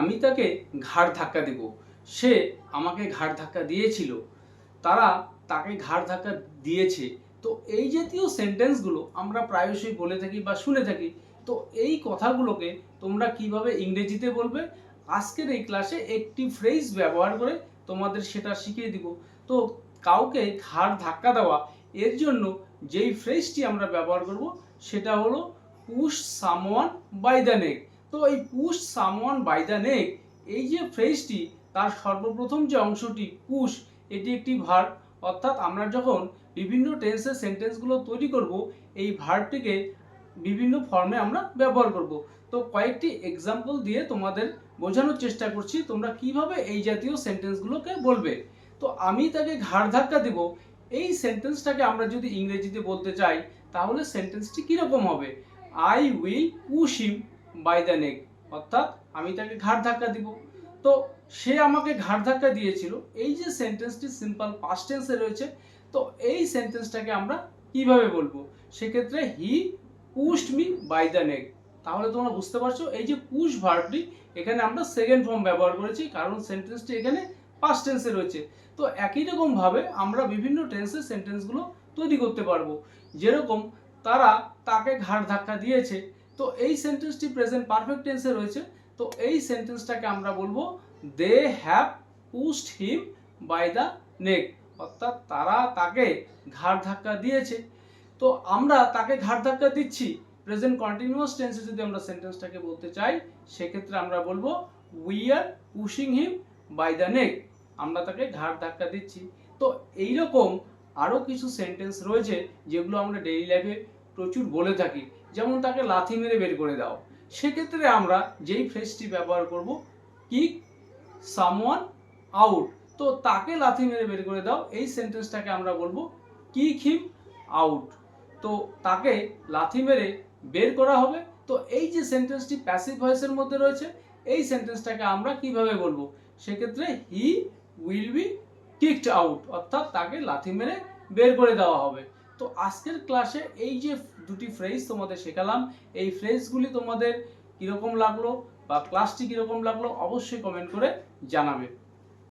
আমি তাকে ঘাড় ধাক্কা দেব। সে আমাকে ঘাড় ধাক্কা দিয়েছিল। তারা তাকে ঘাড় ধাক্কা দিয়েছে। তো এই জাতীয় সেন্টেন্সগুলো আমরা প্রায়শই বলে থাকি বা শুনে থাকি। তো এই কথাগুলোকে তোমরা কীভাবে ইংরেজিতে বলবে? আজকের এই ক্লাসে একটি ফ্রেজ ব্যবহার করে তোমাদের সেটা শিখিয়ে দিব। তো কাউকে ঘাড় ধাক্কা দেওয়া, এর জন্য যেই ফ্রেজটি আমরা ব্যবহার করব, সেটা হলো push someone by the neck তো এই push someone by the neck, এই যে ফ্রেজটি, তার সর্বপ্রথম যে অংশটি পুশ এটি একটি ভার্ব অর্থাৎ আমরা যখন বিভিন্ন টেন্সের সেন্টেন্সগুলো তৈরি করব, এই ভার্বটিকে বিভিন্ন ফর্মে আমরা ব্যবহার করব। তো কয়েকটি এক্সাম্পল দিয়ে তোমাদের বোঝানোর চেষ্টা করছি, তোমরা কীভাবে এই জাতীয় সেন্টেন্সগুলোকে বলবে। তো আমি তাকে ঘাড় ধাক্কা দেব। এই সেন্টেন্সটাকে আমরা যদি ইংরেজিতে বলতে চাই, তাহলে সেন্টেন্সটি কীরকম হবে? I will push him by the neck অর্থাৎ আমি তাকে ঘাড় ধাক্কা দিব। তো সে আমাকে ঘাড় ধাক্কা দিয়েছিল। এই যে সেন্টেন্সটি সিম্পল পাস্ট টেন্সে রয়েছে, তো এই সেন্টেন্সটাকে আমরা কীভাবে বলব? সেক্ষেত্রে he pushed me by the neck তাহলে তোমরা বুঝতে পারছ, এই যে পুশ ভার্বটি এখানে আমরা সেকেন্ড ফর্ম ব্যবহার করেছি, কারণ সেন্টেন্সটি এখানে পাস্ট টেন্সে রয়েছে। তো একই রকমভাবে আমরা বিভিন্ন টেন্সের সেন্টেন্সগুলো তৈরি করতে পারব। যেরকম তারা তাকে ঘাড় ধাক্কা দিয়েছে তো এই সেন্টেন্সটি প্রেজেন্ট পারফেক্ট টেন্সে রয়েছে। তো এই সেন্টেন্সটাকে আমরা বলব they have pushed him by the neck অর্থাৎ তারা তাকে ঘাড় ধাক্কা দিয়েছে। তো আমরা তাকে ঘাড় ধাক্কা দিচ্ছি। প্রেজেন্ট কন্টিনিউয়াস টেন্সে যদি আমরা সেন্টেন্সটাকে বলতে চাই, সেক্ষেত্রে আমরা বলব we are pushing him by the neck আমরা তাকে ঘাড় ধাক্কা দিচ্ছি। তো এইরকম আরও কিছু সেন্টেন্স রয়েছে, যেগুলো আমরা ডেইলি লাইফে প্রচুর বলে থাকি, যেমন তাকে লাথি মেরে বের করে দাও। সেক্ষেত্রে আমরা যেই ফ্রেজটি ব্যবহার করব কিক সামওয়ান আউট তো তাকে লাথি মেরে বের করে দাও। এই সেন্টেন্সটাকে আমরা বলব কিক হিম আউট তো তাকে লাথি মেরে বের করা হবে। তো এই যে সেন্টেন্সটি প্যাসিভ ভয়েসের মধ্যে রয়েছে, এই সেন্টেন্সটাকে আমরা কীভাবে বলব? সেক্ষেত্রে he will be kicked out অর্থাৎ তাকে লাথি মেরে বের করে দেওয়া হবে। তো আজকের ক্লাসে এই যে দুটি ফ্রেজ তোমাদের শেখালাম, এই ফ্রেজগুলি তোমাদের কীরকম লাগল বা ক্লাসটি কীরকম লাগল অবশ্যই কমেন্ট করে জানাবে।